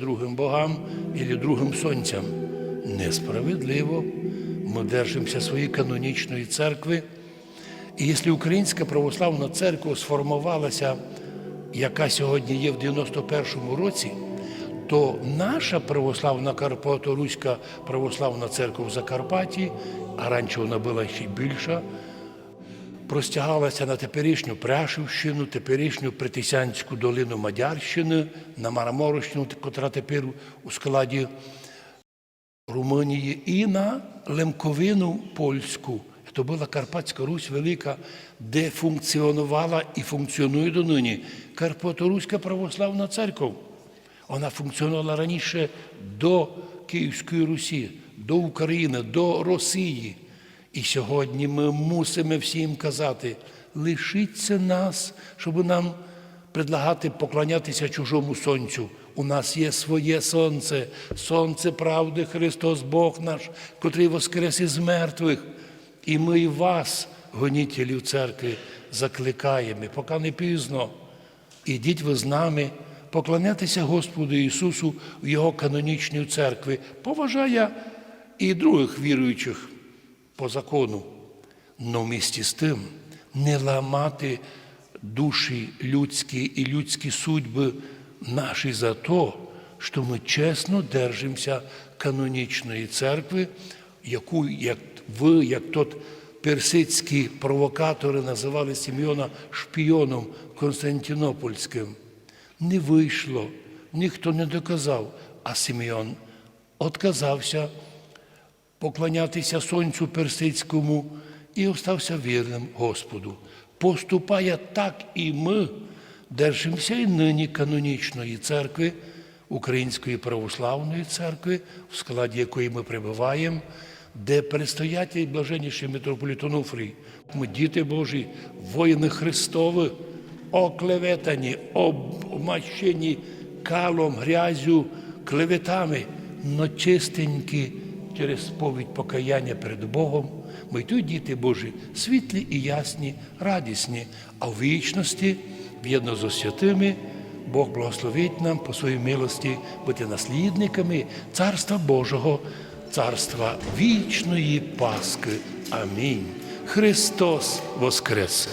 другим богам і другим сонцям. Несправедливо. Ми держимося своєї канонічної церкви. І якщо Українська православна церква сформувалася, яка сьогодні є в 91-му році, то наша православна Карпато-Руська православна церква в Закарпатті, а раніше вона була ще більша, простягалася на теперішню Пряшівщину, теперішню Притисянську долину Мадярщини, на Мараморощину, котра тепер у складі Румунії, і на Лемковину польську. Це була Карпатська Русь Велика, де функціонувала і функціонує донині Карпато-Руська православна церква. Вона функціонувала раніше до Київської Русі, до України, до Росії. І сьогодні ми мусимо всім казати: лишіться нас, щоб нам предлагати поклонятися чужому сонцю. У нас є своє сонце, сонце правди, Христос Бог наш, котрий воскрес із мертвих. І ми вас, гонітелів церкви, закликаємо, поки не пізно. Ідіть ви з нами поклонятися Господу Ісусу в Його канонічній церкві, поважає і других віруючих по закону. Но в місті з тим не ламати душі людські і людські судьби наші за то, що ми чесно держимося канонічної церкви, яку, як ви, як тот персидські провокатори називали Сім'йона шпіоном Константинопольським. Не вийшло, ніхто не доказав, а Симеон отказався поклонятися сонцю персидському і остався вірним Господу. Поступає так і ми держимося і нині канонічної церкви, Української православної церкви, в складі якої ми перебуваємо, де предстоятель блаженніший митрополит Онуфрій. Ми діти Божі, воїни Христові, оклеветані, обмащені калом, грязю, клеветами, но чистенькі через сповідь покаяння перед Богом. Ми й діти Божі, світлі і ясні, радісні, а в вічності, в'єдно з святими, Бог благословить нам по своїй милості бути наслідниками Царства Божого, Царства вічної Паски. Амінь. Христос Воскрес!